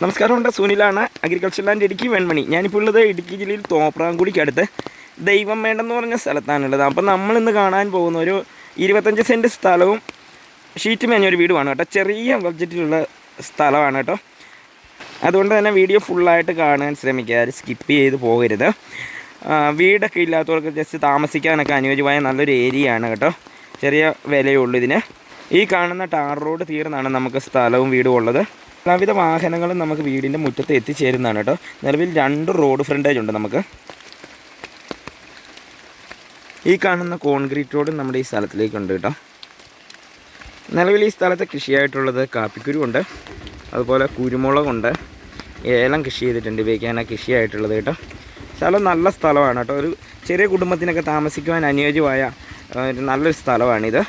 നമസ്കാരമുണ്ട് സുനിലാണ്. Agriculture land Idukki Venmani. ഞാനിപ്പോൾ ഉള്ളത് ഇടുക്കി ജില്ലയിൽ തോപ്രാങ്കുടിക്കടുത്ത് ദൈവം വേണ്ടെന്ന് പറഞ്ഞ സ്ഥലത്താണുള്ളത്. അപ്പം നമ്മളിന്ന് കാണാൻ പോകുന്ന ഒരു ഇരുപത്തഞ്ച് സെന്റ് സ്ഥലവും ഷീറ്റ് മേഞ്ഞ ഒരു വീടുമാണ് കേട്ടോ. ചെറിയ ബഡ്ജറ്റിലുള്ള സ്ഥലമാണ് കേട്ടോ. അതുകൊണ്ട് തന്നെ വീഡിയോ ഫുള്ളായിട്ട് കാണാൻ ശ്രമിക്കുക. സ്കിപ്പ് ചെയ്ത് പോകരുത്. വീടൊക്കെ ഇല്ലാത്തവർക്ക് ജസ്റ്റ് താമസിക്കാനൊക്കെ അനുയോജ്യമായ നല്ലൊരു ഏരിയ ആണ് കേട്ടോ. ചെറിയ വിലയുള്ളൂ ഇതിന്. ഈ കാണുന്ന ടാർ റോഡ് തീർന്നാണ് നമുക്ക് സ്ഥലവും വീടും ഉള്ളത്. എല്ലാവിധ വാഹനങ്ങളും നമുക്ക് വീടിന്റെ മുറ്റത്ത് എത്തിച്ചേരുന്നതാണ് കേട്ടോ. നിലവിൽ രണ്ട് റോഡ് ഫ്രണ്ടേജ് ഉണ്ട് നമുക്ക്. ഈ കാണുന്ന കോൺക്രീറ്റ് റോഡ് നമ്മുടെ ഈ സ്ഥലത്തിലേക്കുണ്ട് കേട്ടോ. നിലവിൽ ഈ സ്ഥലത്ത് കൃഷിയായിട്ടുള്ളത് കാപ്പിക്കുരുണ്ട് അതുപോലെ കുരുമുളകുണ്ട്. ഏലം കൃഷി ചെയ്തിട്ടുണ്ട്. ഇവയ്ക്കാണ് കൃഷിയായിട്ടുള്ളത് കേട്ടോ. സ്ഥലം നല്ല സ്ഥലമാണ് കേട്ടോ. ഒരു ചെറിയ കുടുംബത്തിനൊക്കെ താമസിക്കുവാൻ അനുയോജ്യമായ നല്ലൊരു സ്ഥലമാണിത്.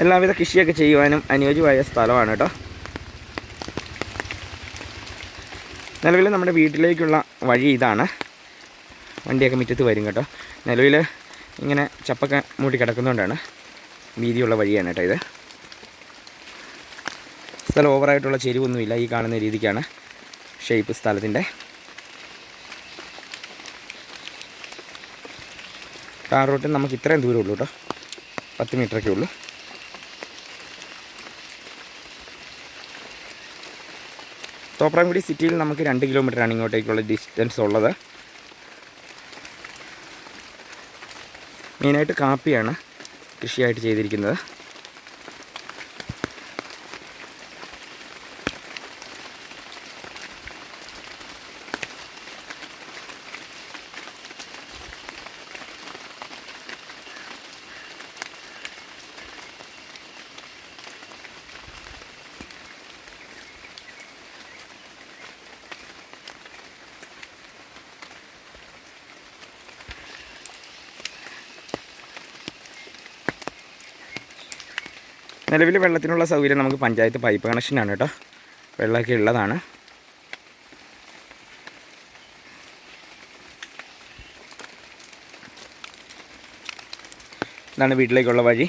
എല്ലാവിധ കൃഷിയൊക്കെ ചെയ്യുവാനും അനുയോജ്യമായ സ്ഥലമാണ് കേട്ടോ. നിലവിൽ നമ്മുടെ വീട്ടിലേക്കുള്ള വഴി ഇതാണ്. വണ്ടിയൊക്കെ മുറ്റത്ത് വരും കേട്ടോ. നിലവിൽ ഇങ്ങനെ ചപ്പൊക്കെ മൂടി കിടക്കുന്നതുകൊണ്ടാണ് വീതിയുള്ള വഴിയാണ് കേട്ടോ ഇത്. സ്ഥലം ഓവറായിട്ടുള്ള ചെരിവൊന്നുമില്ല ഈ കാണുന്ന രീതിക്കാണ് ഷേപ്പ് സ്ഥലത്തിന്റെ. ടാർ റോട്ടിൽ നമുക്ക് ഇത്രയും ദൂരമുള്ളൂ കേട്ടോ. പത്ത് മീറ്ററൊക്കെ ഉള്ളൂ. തോപ്രാംകുടി സിറ്റിയിൽ നമുക്ക് രണ്ട് കിലോമീറ്ററാണ് ഇങ്ങോട്ടേക്കുള്ള ഡിസ്റ്റൻസ് ഉള്ളത്. മെയിനായിട്ട് കാപ്പിയാണ് കൃഷിയായിട്ട് ചെയ്തിരിക്കുന്നത്. നിലവിൽ വെള്ളത്തിനുള്ള സൗകര്യം നമുക്ക് പഞ്ചായത്ത് പൈപ്പ് കണക്ഷനാണ് കേട്ടോ. വെള്ളമൊക്കെ ഉള്ളതാണ്. ഇതാണ് വീട്ടിലേക്കുള്ള വഴി.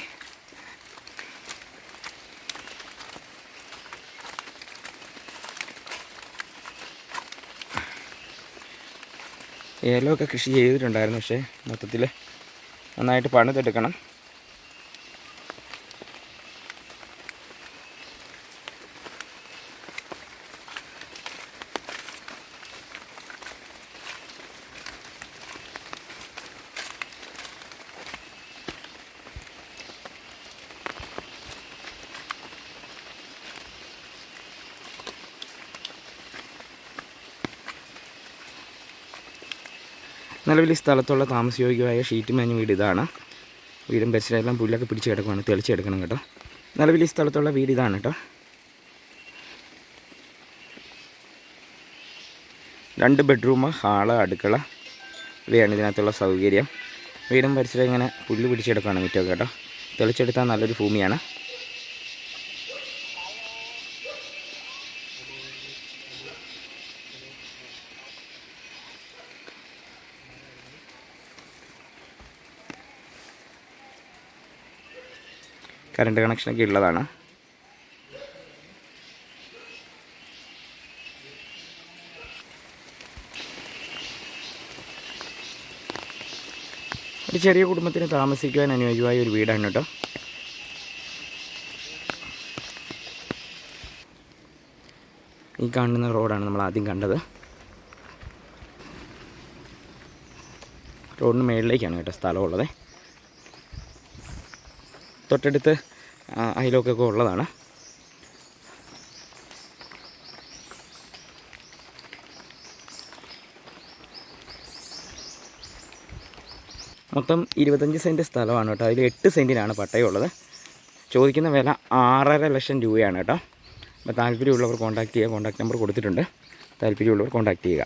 ഏലമൊക്കെ കൃഷി ചെയ്തിട്ടുണ്ടായിരുന്നു പക്ഷേ മൊത്തത്തിൽ നന്നായിട്ട് പണിതെടുക്കണം. നിലവിൽ ഈ സ്ഥലത്തുള്ള താമസയോഗ്യമായ ഷീറ്റ് മേഞ്ഞ വീട് ഇതാണ്. വീടും പരിസരമെല്ലാം പുല്ലൊക്കെ പിടിച്ച് കിടക്കുവാണ് തെളിച്ചെടുക്കണം കേട്ടോ. നിലവിൽ ഈ സ്ഥലത്തുള്ള വീട് ഇതാണ് കേട്ടോ. രണ്ട് ബെഡ്റൂം ഹാൾ അടുക്കള ഇവയാണ് ഇതിനകത്തുള്ള സൗകര്യം. വീടും പരിസരം ഇങ്ങനെ പുല്ല് പിടിച്ചെടുക്കുകയാണ് മുറ്റമൊക്കെ കേട്ടോ. തെളിച്ചെടുത്താൽ നല്ലൊരു ഭൂമിയാണ്. കറണ്ട് കണക്ഷനൊക്കെ ഉള്ളതാണ്. ഒരു ചെറിയ കുടുംബത്തിന് താമസിക്കുവാൻ അനുയോജ്യമായ ഒരു വീടാണ് കേട്ടോ. ഈ കാണുന്ന റോഡാണ് നമ്മൾ ആദ്യം കണ്ടത്. റോഡിന് മേളിലേക്കാണ് കേട്ടോ സ്ഥലമുള്ളത്. തൊട്ടടുത്ത് അതിലൊക്കെ ഉള്ളതാണ്. മൊത്തം ഇരുപത്തഞ്ച് സെന്റ് സ്ഥലമാണ് കേട്ടോ. അതിൽ എട്ട് സെന്റിനാണ് പട്ടയമുള്ളത്. ചോദിക്കുന്ന വില ആറര ലക്ഷം രൂപയാണ് കേട്ടോ. അപ്പോൾ താല്പര്യമുള്ളവർ കോൺടാക്ട് ചെയ്യുക. കോൺടാക്ട് നമ്പർ കൊടുത്തിട്ടുണ്ട്. താല്പര്യമുള്ളവർ കോൺടാക്ട് ചെയ്യുക.